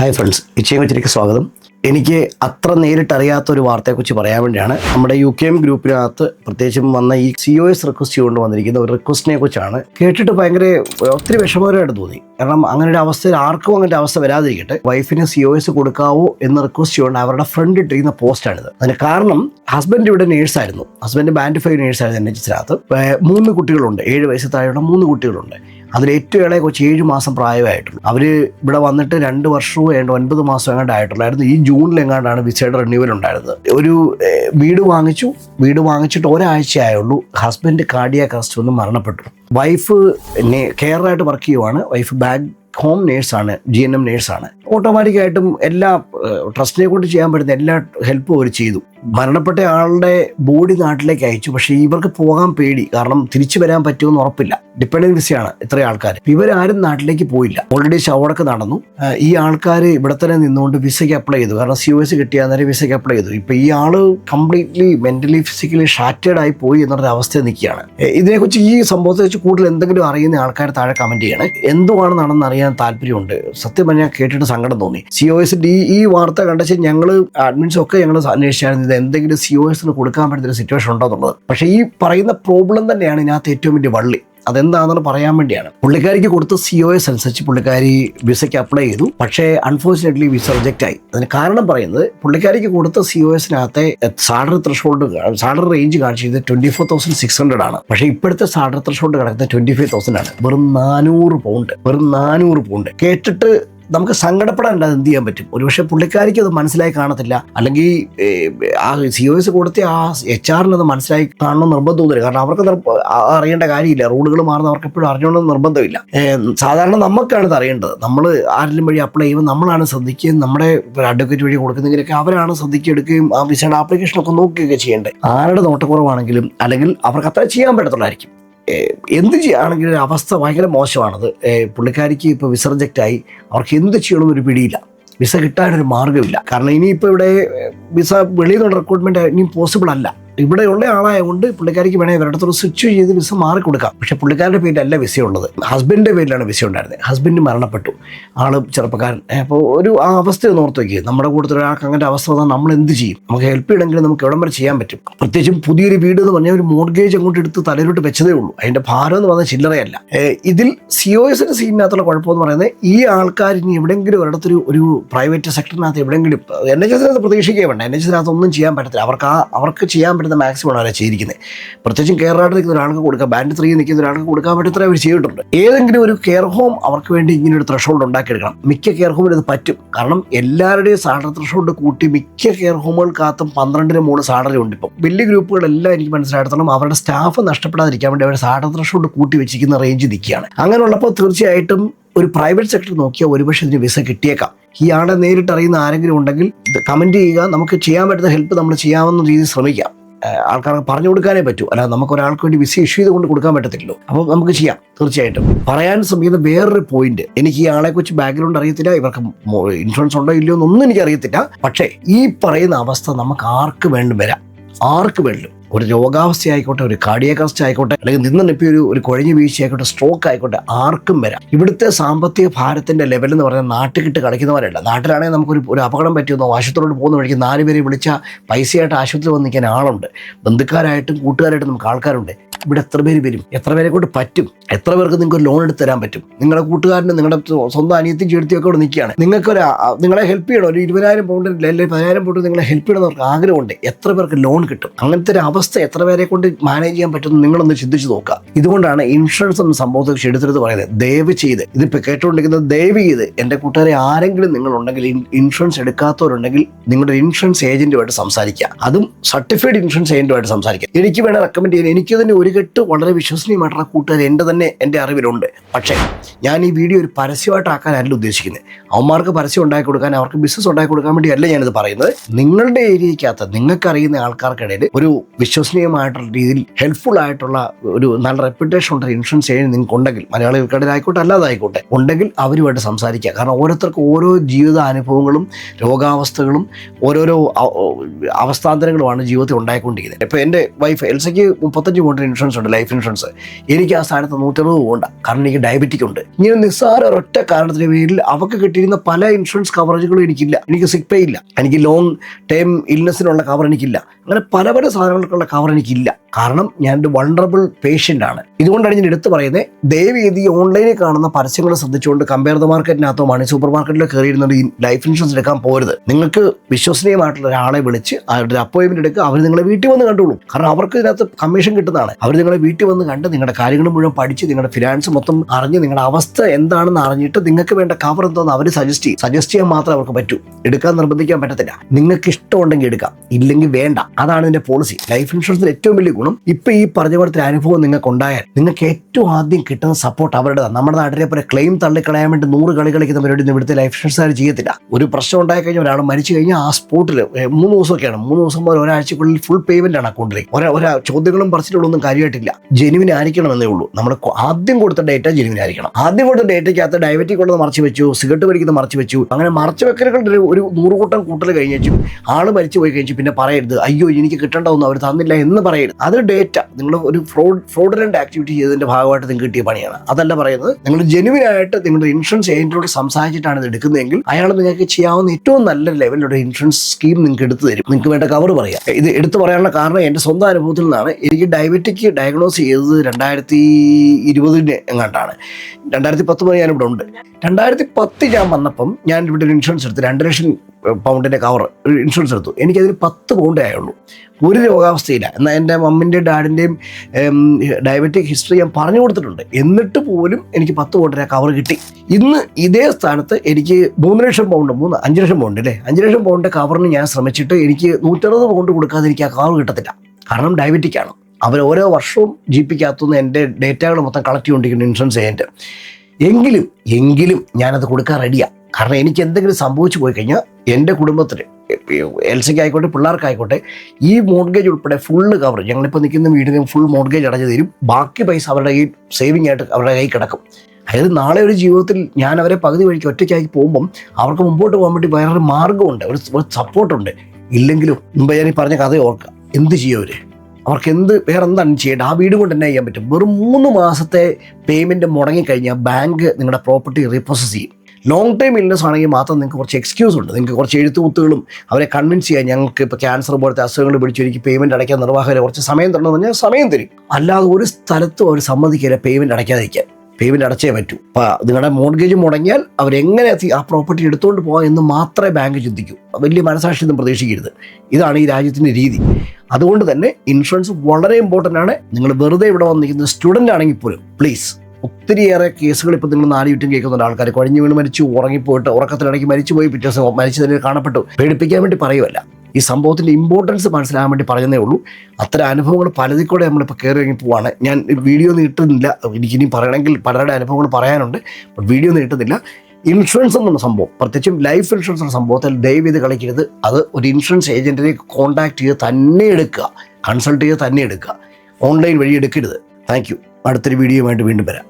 Hi friends ഇച്ചയും വെച്ചിലേക്ക് സ്വാഗതം. എനിക്ക് അത്ര നേരിട്ടറിയാത്ത ഒരു വാർത്തയെക്കുറിച്ച് പറയാൻ വേണ്ടിയാണ്. നമ്മുടെ യു കെ എം ഗ്രൂപ്പിനകത്ത് പ്രത്യേകിച്ചും വന്ന ഈ സി ഒ എസ് റിക്വസ്റ്റ് കൊണ്ട് വന്നിരിക്കുന്ന ഒരു റിക്വസ്റ്റിനെ കുറിച്ചാണ് കേട്ടിട്ട് ഭയങ്കര ഒത്തിരി വിഷമകരമായിട്ട് തോന്നി. കാരണം അങ്ങനെ ഒരു അവസ്ഥയിൽ ആർക്കും അങ്ങനെ അവസ്ഥ വരാതിരിക്കട്ടെ. വൈഫിന് സി ഒ എസ് കൊടുക്കാവോ എന്ന് റിക്വസ്റ്റ് ചെയ്യേണ്ട അവരുടെ ഫ്രണ്ട് ഇട്ടിരിക്കുന്ന പോസ്റ്റാണിത് അതിന് കാരണം ഹസ്ബൻഡ് ഇവിടെ നേഴ്സായിരുന്നു ഹസ്ബൻഡ് ബാൻഡ് ഫൈവ് നേഴ്സായിരുന്നു എൻ എച്ച് മൂന്ന് കുട്ടികളുണ്ട്. ഏഴ് വയസ്സ് താഴെയുള്ള മൂന്ന് കുട്ടികളുണ്ട്. അതിൽ ഏറ്റവും ഇളയ കൊച്ചു ഏഴ് മാസം പ്രായമായിട്ടുള്ളൂ. അവർ ഇവിടെ വന്നിട്ട് രണ്ട് വർഷവും ഏണ്ട ഒൻപത് മാസം എങ്ങാണ്ട് ആയിട്ടുള്ളായിരുന്നു. ഈ ജൂണിൽ എങ്ങാണ്ടാണ് വിസയുടെ റിന്യൂവൽ ഉണ്ടായിരുന്നത്. ഒരു വീട് വാങ്ങിച്ചു. വീട് വാങ്ങിച്ചിട്ട് ഒരാഴ്ചയായുള്ളൂ ഹസ്ബൻഡ് കാർഡിയാക് അറസ്റ്റ് വന്ന് മരണപ്പെട്ടു. വൈഫ് കെയറായിട്ട് വർക്ക് ചെയ്യുവാണ്. വൈഫ് ബാക്ക് ഹോം നേഴ്സാണ് ജി എൻ എം നേഴ്സാണ് ഓട്ടോമാറ്റിക്കായിട്ടും എല്ലാ ട്രസ്റ്റിനെ കൊണ്ട് ചെയ്യാൻ പറ്റുന്ന എല്ലാ ഹെൽപ്പും അവർ ചെയ്തു. മരണപ്പെട്ട ആളുടെ ബോഡി നാട്ടിലേക്ക് അയച്ചു. പക്ഷേ ഇവർക്ക് പോകാൻ പേടി. കാരണം തിരിച്ചു വരാൻ പറ്റുമെന്ന് ഉറപ്പില്ല. ഡിപ്പെൻഡന്റ് വിസയാണ് ഇത്രയും ആൾക്കാർ ഇവരാരും നാട്ടിലേക്ക് പോയില്ല. ഓൾറെഡി ശവടക്ക് നടന്നു. ഈ ആൾക്കാർ ഇവിടെ തന്നെ നിന്നുകൊണ്ട് വിസയ്ക്ക് അപ്ലൈ ചെയ്തു. കാരണം സി ഒ എസ് കിട്ടിയാൽ നേരെ വിസയ്ക്ക് അപ്ലൈ ചെയ്തു. ഇപ്പം ഈ ആൾ കംപ്ലീറ്റ്ലി മെന്റലി ഫിസിക്കലി ഷാറ്റേഡ് ആയി പോയി എന്നുള്ള അവസ്ഥ നിൽക്കുകയാണ്. ഇതിനെക്കുറിച്ച് ഈ സംഭവത്തെ വെച്ച് കൂടുതൽ എന്തെങ്കിലും അറിയുന്ന ആൾക്കാർ താഴെ കമന്റ് ചെയ്യണം. എന്തുവാണെന്നാണെന്ന് അറിയാൻ താല്പര്യമുണ്ട്? സത്യം പറഞ്ഞാൽ കേട്ടിട്ട് സങ്കടം തോന്നി. സി ഒ എസ് ഡി ഈ വാർത്ത കണ്ടച്ച് ഞങ്ങൾ അഡ്മിൻസ് ഒക്കെ ഞങ്ങൾ അന്വേഷിച്ചായിരുന്നു ഇത് എന്തെങ്കിലും സി ഒ എസിന് കൊടുക്കാൻ പറ്റുന്ന സിറ്റുവേഷൻ ഉണ്ടോ എന്നുള്ളത്. പക്ഷേ ഈ പറയുന്ന പ്രോബ്ലം തന്നെയാണ് ഇതിനകത്ത് ഏറ്റവും വലിയ വള്ളി. അതെന്താണെന്ന് പറയാൻ വേണ്ടിയാണ്. പുള്ളിക്കാരിക്ക് കൊടുത്ത സി ഒ എസ് അനുസരിച്ച് പുള്ളിക്കാരി വിസയ്ക്ക് അപ്ലൈ ചെയ്തു. പക്ഷേ അൺഫോർച്ചുനേറ്റ്ലി വിസ റിജക്റ്റ് ആയി. അതിന് കാരണം പറയുന്നത് പുള്ളിക്കാരിക്ക് കൊടുത്ത സി ഒ എസിനകത്തെ സാലറി ത്രഷോൾഡ് സാലറി റേഞ്ച് കാണിച്ചത് twenty four thousand six hundred ആണ്. പക്ഷേ ഇപ്പോഴത്തെ സാലറി ത്രഷോൾഡ് കിടക്കുന്നത് ട്വന്റി ഫൈവ് തൗസൻഡ് ആണ്. വെറും നാനൂറ് പൗണ്ട് വെറും നാനൂറ് പൗണ്ട് കേട്ടിട്ട് നമുക്ക് സങ്കടപ്പെടാൻ എന്ത് ചെയ്യാൻ പറ്റും? ഒരുപക്ഷെ പുള്ളിക്കാരിക്ക് അത് മനസ്സിലായി കാണത്തില്ല. അല്ലെങ്കിൽ ആ സി ഒ എസ് കൊടുത്ത ആ എച്ച് ആറിന് അത് മനസ്സിലായി കാണണം നിർബന്ധമൊന്നുമില്ല കാരണം അവർക്ക് അറിയേണ്ട കാര്യമില്ല. റൂളുകൾ മാറുന്ന അവർക്ക് എപ്പോഴും അറിഞ്ഞോണ്ടെന്ന് നിർബന്ധമില്ല. സാധാരണ നമുക്കാണ് ഇത് അറിയേണ്ടത്. നമ്മൾ ആരെങ്കിലും വഴി അപ്ലൈ ചെയ്യുമ്പോൾ നമ്മളാണ് ശ്രദ്ധിക്കുകയും നമ്മുടെ അഡ്വക്കേറ്റ് വഴി കൊടുക്കുന്നെങ്കിലൊക്കെ അവരാണ് ശ്രദ്ധിക്കെടുക്കുകയും ആ വിസയുടെ ആപ്ലിക്കേഷനൊക്കെ നോക്കുകയൊക്കെ ചെയ്യേണ്ടത്. ആരുടെ നോട്ടക്കുറവാണെങ്കിലും അല്ലെങ്കിൽ അവർക്ക് അത്ര ചെയ്യാൻ പറ്റത്തുള്ളായിരിക്കും. എന്ത് ചെയ്യുകയാണെങ്കിലും അവസ്ഥ ഭയങ്കര മോശമാണത്. പുള്ളിക്കാരിക്ക് ഇപ്പോൾ വിസ റിജക്റ്റ് ആയി. അവർക്ക് എന്ത് ചെയ്യണമെന്ന് ഒരു പിടിയില്ല. വിസ കിട്ടാനൊരു മാർഗമില്ല. കാരണം ഇനിയിപ്പോൾ ഇവിടെ വിസ വെളിയിൽ നിന്നുള്ള റിക്രൂട്ട്മെന്റ് ഇനിയും പോസിബിൾ അല്ല. ഇവിടെയുള്ള ആളായതുകൊണ്ട് പുള്ളിക്കാരിക്ക് വേണേൽ ഇവരുടെ സ്വിച്ച് ചെയ്ത് വിസ മാറി കൊടുക്കാം പക്ഷെ പുള്ളിക്കാരുടെ പേരിലല്ല വിസ ഉള്ളത്. ഹസ്ബൻഡിന്റെ പേരിലാണ് വിസ ഉണ്ടായിരുന്നത്. ഹസ്ബൻഡ് മരണപ്പെട്ടു. ആൾ ചെറുപ്പക്കാരൻ. അപ്പോൾ ഒരു ആ അവസ്ഥ വയ്ക്കുക നമ്മുടെ കൂട്ടത്തിൽ ഒരാൾക്ക് അങ്ങനെ അവസ്ഥ വന്നാൽ നമ്മൾ എന്ത് ചെയ്യും? നമുക്ക് ഹെൽപ്പ് ചെയ്യണമെങ്കിൽ നമുക്ക് എവിടം വരെ ചെയ്യാൻ പറ്റും. പ്രത്യേകിച്ചും പുതിയൊരു വീട് എന്ന് പറഞ്ഞാൽ ഒരു മോർഗേജ് അങ്ങോട്ട് എടുത്ത് തലയിലോട്ട് വെച്ചതേ ഉള്ളൂ. അതിന്റെ ഭാരം എന്ന് പറഞ്ഞാൽ ചില്ലറയല്ല. ഇതിൽ സി ഒ എസിന്റെ സീനിനകത്തുള്ള കുഴപ്പമെന്ന് പറയുന്നത് ഈ ആൾക്കാർ ഇനി എവിടെയെങ്കിലും ഒരിടത്തൊരു ഒരു പ്രൈവറ്റ് സെക്ടറിനകത്ത് എവിടെയെങ്കിലും എൻ എച്ച് എസിനകത്ത് പ്രതീക്ഷിക്കേ വേണ്ട. എൻ എച്ച് എസിനകത്ത് ഒന്നും ചെയ്യാൻ പറ്റത്തില്ല. അവർക്ക് ആ അവർക്ക് ചെയ്യാൻ പറ്റുന്ന മാക്സിമം ആണ് ചെയ്തിരിക്കുന്നത് പ്രത്യേകിച്ചും കേരളത്തിൽ നിൽക്കുന്ന ഒരാൾക്ക് കൊടുക്കാം ബാൻഡ് ത്രീ നിൽക്കുന്ന ഒരാൾക്ക് കൊടുക്കാൻ പറ്റത്ര അവർ ചെയ്തിട്ടുണ്ട്. ഏതെങ്കിലും ഒരു കെയർ ഹോം അവർക്ക് വേണ്ടി ഇങ്ങനെ ഒരു ത്രഷോൾഡ് ഉണ്ടാക്കിയെടുക്കണം. മിക്ക കെയർ ഹോമിൽ ഇത് പറ്റും. കാരണം എല്ലാവരുടെയും സാലറി ത്രഷോൾഡ് കൂട്ടി മിക്ക കെയർ ഹോമുകൾക്കകത്തും പന്ത്രണ്ടിന് മുകളിൽ സാലറി ഉണ്ട് ഇപ്പം. വലിയ ഗ്രൂപ്പുകളെല്ലാം എനിക്ക് മനസ്സിലായിടത്തോളം അവരുടെ സ്റ്റാഫ് നഷ്ടപ്പെടാതിരിക്കാൻ വേണ്ടി അവർ സാലറി ത്രഷോൾഡ് കൂട്ടി വെച്ചിരിക്കുന്ന റേഞ്ച് നിൽക്കുകയാണ്. അങ്ങനെയുള്ളപ്പോൾ തീർച്ചയായിട്ടും ഒരു പ്രൈവറ്റ് സെക്ടർ നോക്കിയാൽ ഒരുപക്ഷെ ഇതിന് വിസ കിട്ടിയേക്കാം. ഈ ആളെ നേരിട്ട് അറിയുന്ന ആരെങ്കിലും ഉണ്ടെങ്കിൽ കമന്റ് ചെയ്യുക. നമുക്ക് ചെയ്യാൻ പറ്റുന്ന ഹെൽപ്പ് നമ്മൾ ചെയ്യാവുന്ന രീതിയിൽ ശ്രമിക്കാം. ആൾക്കാർക്ക് പറഞ്ഞു കൊടുക്കാനേ പറ്റൂ. അല്ലാതെ നമുക്ക് ഒരാൾക്ക് വേണ്ടി വിസ ഇഷ്യൂ ചെയ്ത് കൊണ്ട് കൊടുക്കാൻ പറ്റത്തില്ലല്ലോ. അപ്പോൾ നമുക്ക് ചെയ്യാം തീർച്ചയായിട്ടും. പറയാൻ ശ്രമിക്കുന്ന വേറൊരു പോയിന്റ് എനിക്ക് ഈ ആളെ കുറിച്ച് ബാക്ക്ഗ്രൗണ്ട് അറിയത്തില്ല ഇവർക്ക് ഇൻഷുറൻസ് ഉണ്ടോ ഇല്ലയോ എന്നൊന്നും എനിക്ക് അറിയത്തില്ല പക്ഷേ ഈ പറയുന്ന അവസ്ഥ നമുക്ക് ആർക്ക് വേണ്ടും വരാം? ആർക്ക് വേണ്ടും? ഒരു രോഗാവസ്ഥ ആയിക്കോട്ടെ ഒരു കാർഡിയാക്കസ്റ്റ് ആയിക്കോട്ടെ അല്ലെങ്കിൽ നിന്ന് നിപ്പി ഒരു ഒരു കുഴഞ്ഞു വീഴ്ച ആയിക്കോട്ടെ സ്ട്രോക്ക് ആയിക്കോട്ടെ ആർക്കും വരാം. ഇവിടുത്തെ സാമ്പത്തിക ഭാരത്തിന്റെ ലെവൽ എന്ന് പറഞ്ഞാൽ നാട്ടുകിട്ട് കളിക്കുന്നവരല്ല നാട്ടിലാണെങ്കിൽ നമുക്കൊരു ഒരു അപകടം പറ്റിയെന്നോ ആശുപത്രിയോട് പോകുന്ന വഴിക്ക് നാല് പേരെ വിളിച്ച പൈസയായിട്ട് ആശുപത്രി വന്ന് നിൽക്കാൻ ആളുണ്ട്. ബന്ധുക്കാരായിട്ടും കൂട്ടുകാരായിട്ടും നമുക്ക് ആൾക്കാരുണ്ട്. ഇവിടെ എത്ര പേര് വരും? എത്ര പേരെ കൊണ്ട് പറ്റും? എത്ര പേർക്ക് നിങ്ങൾക്ക് ഒരു ലോൺ എടുത്ത് തരാൻ പറ്റും? നിങ്ങളുടെ കൂട്ടുകാരനും നിങ്ങളുടെ സ്വന്തം അനിയത്തി ചേർത്തിയൊക്കെ ഇവിടെ നിൽക്കുകയാണ്. നിങ്ങൾക്കൊരു നിങ്ങളെ ഹെൽപ്പ് ചെയ്യണം. ഒരു ഇരുപതിനായിരം പൗണ്ട് അല്ലെങ്കിൽ പതിനായിരം പൗണ്ട് നിങ്ങളെ ഹെൽപ്പ് ചെയ്യണമെന്നവർക്ക് ആഗ്രഹമുണ്ട്. എത്ര പേർക്ക് ലോൺ കിട്ടും? അങ്ങനത്തെ ഒരു അവസ്ഥ എത്ര പേരെ കൊണ്ട് മാനേജ് ചെയ്യാൻ പറ്റുമെന്ന് നിങ്ങളൊന്ന് ചിന്തിച്ച് നോക്കുക. ഇതുകൊണ്ടാണ് ഇൻഷുറൻസ് എന്ന സംഭവത്തെ കുറിച്ച് പറയുന്നത്. ദയവ് ചെയ്ത് ഇതിപ്പോൾ കേട്ടുകൊണ്ടിരിക്കുന്നത് ദയവ് ചെയ്ത് എന്റെ കൂട്ടുകാരെ ആരെങ്കിലും നിങ്ങളുണ്ടെങ്കിൽ ഇൻ- ഇൻഷുറൻസ് എടുക്കാത്തവരുണ്ടെങ്കിൽ നിങ്ങളുടെ ഇൻഷുറൻസ് ഏജന്റുമായിട്ട് സംസാരിക്കുക. അതും സർട്ടിഫൈഡ് ഇൻഷുറൻസ് ഏജന്റുമായിട്ട് സംസാരിക്കുക. എനിക്ക് വേണേൽ റെക്കമെൻഡ് ചെയ്യാൻ. എനിക്ക് തന്നെ ഒരു കെട്ട് വളരെ വിശ്വസനീയമായിട്ടുള്ള കൂട്ടുകാർ എന്റെ തന്നെ എന്റെ അറിവിലുണ്ട്. പക്ഷേ ഞാൻ ഈ വീഡിയോ ഒരു പരസ്യമായിട്ടാക്കാനല്ല ഉദ്ദേശിക്കുന്നത്. അവന്മാർക്ക് പരസ്യം ഉണ്ടാക്കി കൊടുക്കാൻ അവർക്ക് ബിസിനസ് ഉണ്ടാക്കി കൊടുക്കാൻ വേണ്ടിയല്ല ഞാനിത് പറയുന്നത്. നിങ്ങളുടെ ഏരിയക്കകത്ത് നിങ്ങൾക്കറിയുന്ന ആൾക്കാർക്കിടയിൽ ഒരു വിശ്വസനീയമായിട്ടുള്ള രീതിയിൽ ഹെൽപ്ഫുൾ ആയിട്ടുള്ള ഒരു നല്ല റെപ്യൂട്ടേഷൻ ഉള്ള ഇൻഷുറൻസ് ഏജന്റ് നിങ്ങൾക്ക് ഉണ്ടെങ്കിൽ മലയാളികൾക്കിടയിലായിക്കോട്ടെ അല്ലാതായിക്കോട്ടെ ഉണ്ടെങ്കിൽ അവരുമായിട്ട് സംസാരിക്കുക. കാരണം ഓരോരുത്തർക്കും ഓരോ ജീവിത അനുഭവങ്ങളും രോഗാവസ്ഥകളും ഓരോരോ അവ- അവസ്ഥാന്തരങ്ങളുമാണ് ജീവിതത്തിൽ ഉണ്ടായിക്കൊണ്ടിരിക്കുന്നത്. ഇപ്പോൾ എന്റെ വൈഫ് എൽസയ്ക്ക് മുപ്പത്തഞ്ച് പൗണ്ടിന് ഇൻഷുറൻസ് ഉണ്ട് ലൈഫ് ഇൻഷുറൻസ് എനിക്ക് ആ സ്ഥാനത്ത് നൂറ്ററുപത് പോകണ്ട. കാരണം എനിക്ക് ഡയബറ്റിക് ഉണ്ട്. ഇങ്ങനെ നിസ്സാര ഒരൊറ്റ കാരണത്തിന്റെ പേരിൽ അവർക്ക് കിട്ടിയിരുന്ന പല ഇൻഷുറൻസ് കവറേജുകളും എനിക്കില്ല. എനിക്ക് സിക് പേ ഇല്ല. എനിക്ക് ലോങ് ടൈം ഇൽനെസ്സിനുള്ള കവർ എനിക്കില്ല. അങ്ങനെ പല പല സാധനങ്ങൾക്കുള്ള കവർ എനിക്കില്ല. കാരണം ഞാൻ ഒരു വണ്ടറബിൾ പേഷ്യന്റ് ആണ്. ഇതുകൊണ്ടാണ് ഞാൻ എടുത്തു പറയുന്നത് ദയവേദി ഈ ഓൺലൈനിൽ കാണുന്ന പരസ്യങ്ങൾ ശ്രദ്ധിച്ചുകൊണ്ട് കമ്പയർ ദ മാർക്കറ്റിനകത്തോ മണി സൂപ്പർ മാർക്കറ്റിലോ കയറിയിരുന്നത് ഈ ലൈഫ് ഇൻഷുറൻസ് എടുക്കാൻ പോരുത്. നിങ്ങൾക്ക് വിശ്വസനീയമായിട്ടുള്ള ഒരാളെ വിളിച്ച് അവരുടെ അപ്പോയിൻമെന്റ് എടുക്കുക അവർ നിങ്ങളെ വീട്ടിൽ വന്ന് കണ്ടോളും. കാരണം അവർക്ക് ഇതിനകത്ത് കമ്മീഷൻ കിട്ടുന്നതാണ്. അവർ നിങ്ങളെ വീട്ടിൽ വന്ന് കണ്ട് നിങ്ങളുടെ കാര്യങ്ങൾ മുഴുവൻ പഠിച്ച് നിങ്ങളുടെ ഫിനാൻസ് മൊത്തം അറിഞ്ഞ് നിങ്ങളുടെ അവസ്ഥ എന്താണെന്ന് അറിഞ്ഞിട്ട് നിങ്ങൾക്ക് വേണ്ട കവർ എന്തോന്ന് അവർ സജസ്റ്റ് ചെയ്യും. സജസ്റ്റ് ചെയ്യാൻ മാത്രമേ അവർക്ക് പറ്റൂ. എടുക്കാൻ നിർബന്ധിക്കാൻ പറ്റത്തില്ല. നിങ്ങൾക്ക് ഇഷ്ടമുണ്ടെങ്കിൽ എടുക്കാം. ഇല്ലെങ്കിൽ വേണ്ട. അതാണ് ഇതിന്റെ പോളിസി ലൈഫ് ഇൻഷുറൻസിൽ ഏറ്റവും വലിയ ഗുണം ഇപ്പൊ ഈ പറഞ്ഞ പോലത്തെ അനുഭവം നിങ്ങൾക്ക് ഉണ്ടായാൽ നിങ്ങൾക്ക് ഏറ്റവും ആദ്യം കിട്ടുന്ന സപ്പോർട്ട് അവരുടെ നമ്മുടെ നാട്ടിലെ പോലെ ക്ലെയിം തള്ളിക്കളയാൻ വേണ്ടി നൂറ് കളി കളിക്കുന്ന പരിപാടി ഇവിടുത്തെ ലൈഫ് ഇൻഷുറൻസുകാർ ചെയ്യത്തില്ല. ഒരു പ്രശ്നം ഉണ്ടായി കഴിഞ്ഞാൽ ഒരാൾ മരിച്ചു കഴിഞ്ഞാൽ ആ സ്പോട്ടിൽ മൂന്ന് ദിവസമൊക്കെയാണ്. മൂന്ന് ദിവസം മുതൽ ഒരാഴ്ചക്കുള്ളിൽ ഫുൾ പേയ്മെന്റ് ആണ് അക്കൗണ്ടിലേക്ക് ഒരാ ഒരാ ചോദ്യങ്ങളും പറിച്ചിട്ടുള്ളൊന്നും കാര്യമായിട്ടില്ല. ജെനുവിൻ ആയിരിക്കണമെന്നേ ഉള്ളൂ. നമ്മൾ ആദ്യം കൊടുത്ത ഡേറ്റ ജെനുവിൻ ആയിരിക്കണം. ആദ്യം കൊടുത്ത ഡേറ്റയ്ക്കകത്ത് ഡയബറ്റിക് ഉള്ളത് മറച്ചു വെച്ചു സിഗരറ്റ് വലിക്കുന്നത് മറച്ചു വെച്ചു അങ്ങനെ മറച്ചു വെക്കലുകളുടെ ഒരു- നൂറുകൂട്ടം കൂട്ടൽ കഴിഞ്ഞു. ആൾ മരിച്ചു പോയി കഴിഞ്ഞു. പിന്നെ പറയരുത്. അയ്യോ എനിക്ക് കിട്ടേണ്ടതൊന്നും അവർ തന്നില്ല എന്ന് പറയരുത്. അത് ഡേറ്റ നിങ്ങൾ ഒരു ഫ്രോഡ് ഫ്രോഡലന്റ് ആക്ടിവിറ്റി ചെയ്തതിന്റെ ഭാഗമായിട്ട് നിങ്ങൾക്ക് കിട്ടിയ പണിയാണ്. അതല്ല പറയുന്നത് നിങ്ങൾ ജെനുവിൻ ആയിട്ട് നിങ്ങളുടെ ഇൻഷുറൻസ് ഏജന്റിനോട് സംസാരിച്ചിട്ടാണ് ഇത് എടുക്കുന്നതെങ്കിൽ അയാൾ നിങ്ങൾക്ക് ചെയ്യാവുന്ന ഏറ്റവും നല്ല ലെവലിലുള്ള ഇൻഷുറൻസ് സ്കീം നിങ്ങൾക്ക് എടുത്തു തരും. നിങ്ങൾക്ക് വേണ്ട കവർ പറയാം. ഇത് എടുത്തു പറയാനുള്ള കാരണം എന്റെ സ്വന്തം അനുഭവത്തിൽ നിന്നാണ്. എനിക്ക് ഡയബറ്റിക് ഡയഗ്നോസ് ചെയ്തത് രണ്ടായിരത്തി ഇരുപതിന് എങ്ങാണ്ടാണ്. രണ്ടായിരത്തി പത്ത് മുതൽ ഞാനിവിടെ ഉണ്ട്. രണ്ടായിരത്തി പത്ത് ഞാൻ വന്നപ്പം ഞാൻ ഇവിടെ ഒരു ഇൻഷുറൻസ് എടുത്ത് രണ്ട് ലക്ഷം പൗണ്ടിന്റെ കവർ ഇൻഷുറൻസ് എടുത്തു. എനിക്കതിന് പത്ത് പൗണ്ടേ ആയുള്ളൂ. ഒരു രോഗാവസ്ഥയില്ല. എന്നാൽ എന്റെ മമ്മിന്റെയും ഡാഡിന്റെയും ഡയബറ്റിക് ഹിസ്റ്ററി ഞാൻ പറഞ്ഞു കൊടുത്തിട്ടുണ്ട്. എന്നിട്ട് പോലും എനിക്ക് പത്ത് പൗണ്ടിന്റെ കവർ കിട്ടി. ഇന്ന് ഇതേ സ്ഥാനത്ത് എനിക്ക് മൂന്ന് ലക്ഷം പൗണ്ട് മൂന്ന് അഞ്ച് ലക്ഷം പൗണ്ട് അല്ലേ? അഞ്ച് ലക്ഷം പൗണ്ടിന്റെ കവറിന് ഞാൻ ശ്രമിച്ചിട്ട് എനിക്ക് നൂറ്ററുപത് പൗണ്ട് കൊടുക്കാതെ എനിക്ക് ആ കവർ കിട്ടത്തില്ല. കാരണം ഡയബറ്റിക് ആണ്. അവർ ഓരോ വർഷവും ജി പിക്കകത്തുനിന്ന് എന്റെ ഡേറ്റകൾ മൊത്തം കളക്ട് ചെയ്തുകൊണ്ടിരിക്കുന്നു ഇൻഷുറൻസ് ഏജന്റ് എങ്കിലും എങ്കിലും ഞാനത് കൊടുക്കാൻ റെഡിയാണ് കാരണം എനിക്ക് എന്തെങ്കിലും സംഭവിച്ചു പോയി കഴിഞ്ഞാൽ എന്റെ കുടുംബത്തിൽ എൽസിക്ക് ആയിക്കോട്ടെ പിള്ളേർക്കായിക്കോട്ടെ ഈ മോർഗേജ് ഉൾപ്പെടെ ഫുള്ള് കവർ ഞങ്ങളിപ്പോൾ നിൽക്കുന്ന വീടിന് ഫുൾ മോർഗേജ് അടഞ്ഞു തരും. ബാക്കി പൈസ അവരുടെ കയ്യിൽ സേവിങ് ആയിട്ട് അവരുടെ കയ്യിൽ കിടക്കും. അതായത് നാളെ ഒരു ജീവിതത്തിൽ ഞാൻ അവരെ പകുതി വഴിക്ക് ഒറ്റയ്ക്കാക്കി പോകുമ്പം അവർക്ക് മുമ്പോട്ട് പോകാൻ വേണ്ടി വേറൊരു മാർഗമുണ്ട് ഒരു ഒരു സപ്പോർട്ടുണ്ട് ഇല്ലെങ്കിലും മുമ്പ് ഞാൻ ഈ പറഞ്ഞ കഥ ഓർക്കുക എന്ത് ചെയ്യും അവർ അവർക്ക് എന്ത് വേറെ എന്താണ് ചെയ്യേണ്ടത്? ആ വീട് കൊണ്ട് തന്നെ ചെയ്യാൻ പറ്റും. വെറും മൂന്ന് മാസത്തെ പേയ്മെന്റ് മുടങ്ങിക്കഴിഞ്ഞാൽ ബാങ്ക് നിങ്ങളുടെ പ്രോപ്പർട്ടി റീപ്രോസസ് ചെയ്യും. ലോങ് ടൈം ഇല്ലസ് ആണെങ്കിൽ മാത്രം നിങ്ങൾക്ക് കുറച്ച് എക്സ്ക്യൂസ് ഉണ്ട്. നിങ്ങൾക്ക് കുറച്ച് എഴുത്തുകുത്തുകളും അവരെ കൺവിൻസ് ചെയ്യാൻ ഞങ്ങൾക്ക് ഇപ്പോൾ ക്യാൻസർ പോലത്തെ അസുഖങ്ങൾ പിടിച്ചു എനിക്ക് പേയ്മെന്റ് അടയ്ക്കാൻ നിർവാഹകരെ കുറച്ച് സമയം തരണമെന്ന് പറഞ്ഞാൽ സമയം തരും. അല്ലാതെ ഒരു സ്ഥലത്തും അവർ സമ്മതിക്കില്ല പേയ്മെന്റ് അടയ്ക്കാതിരിക്കാൻ. പേയ്മെന്റ് അടച്ചേ പറ്റൂ. അപ്പോൾ നിങ്ങളുടെ മോർഗേജ് മുടങ്ങിയാൽ അവരെങ്ങനെ ആ പ്രോപ്പർട്ടി എടുത്തുകൊണ്ട് പോകാം എന്ന് മാത്രമേ ബാങ്ക് ചിന്തിക്കൂ. വലിയ മനസാക്ഷിയൊന്നും പ്രതീക്ഷിക്കരുത്. ഇതാണ് ഈ രാജ്യത്തിന്റെ രീതി. അതുകൊണ്ട് തന്നെ ഇൻഷുറൻസ് വളരെ ഇമ്പോർട്ടന്റ് ആണ്. നിങ്ങൾ വെറുതെ ഇവിടെ വന്നിരിക്കുന്ന സ്റ്റുഡന്റ് ആണെങ്കിൽ പോലും പ്ലീസ് ഒത്തിരിയേറെ കേസുകൾ ഇപ്പോൾ നിങ്ങൾ നാല് ചുറ്റും കേൾക്കുന്നുണ്ട്. ആൾക്കാർ കുഴഞ്ഞു വീണ് മരിച്ചു ഉറങ്ങിപ്പോയിട്ട് ഉറക്കത്തിലിടയ്ക്ക് മരിച്ചു പോയി പിറ്റേ ദിവസം മരിച്ചതിന് കാണപ്പെട്ടു. പേടിപ്പിക്കാൻ വേണ്ടി പറയുമല്ല ഈ സംഭവത്തിന്റെ ഇമ്പോർട്ടൻസ് മനസ്സിലാകാൻ വേണ്ടി പറയുന്നേ ഉള്ളൂ. അത്തരം അനുഭവങ്ങൾ പലതിൽ കൂടെ നമ്മളിപ്പോൾ കയറി ഇറങ്ങി പോവാണ്. ഞാൻ വീഡിയോ നീട്ടുന്നില്ല എനിക്കിനി പറയണമെങ്കിൽ പലരുടെ അനുഭവങ്ങൾ പറയാനുണ്ട്. വീഡിയോ നീട്ടുന്നില്ല ഇൻഷുറൻസ് എന്നുള്ള സംഭവം. പ്രത്യേകിച്ചും ലൈഫ് ഇൻഷുറൻസ് എന്ന സംഭവത്തിൽ ദയവ് ചെയ്ത് കളിക്കരുത്. അത് ഒരു ഇൻഷുറൻസ് ഏജന്റിനെ കോൺടാക്ട് ചെയ്ത് തന്നെ എടുക്കുക. കൺസൾട്ട് ചെയ്ത് തന്നെ എടുക്കുക. ഓൺലൈൻ വഴി എടുക്കരുത്. താങ്ക് യു അടുത്തൊരു വീഡിയോയുമായിട്ട് വീണ്ടും വരാം.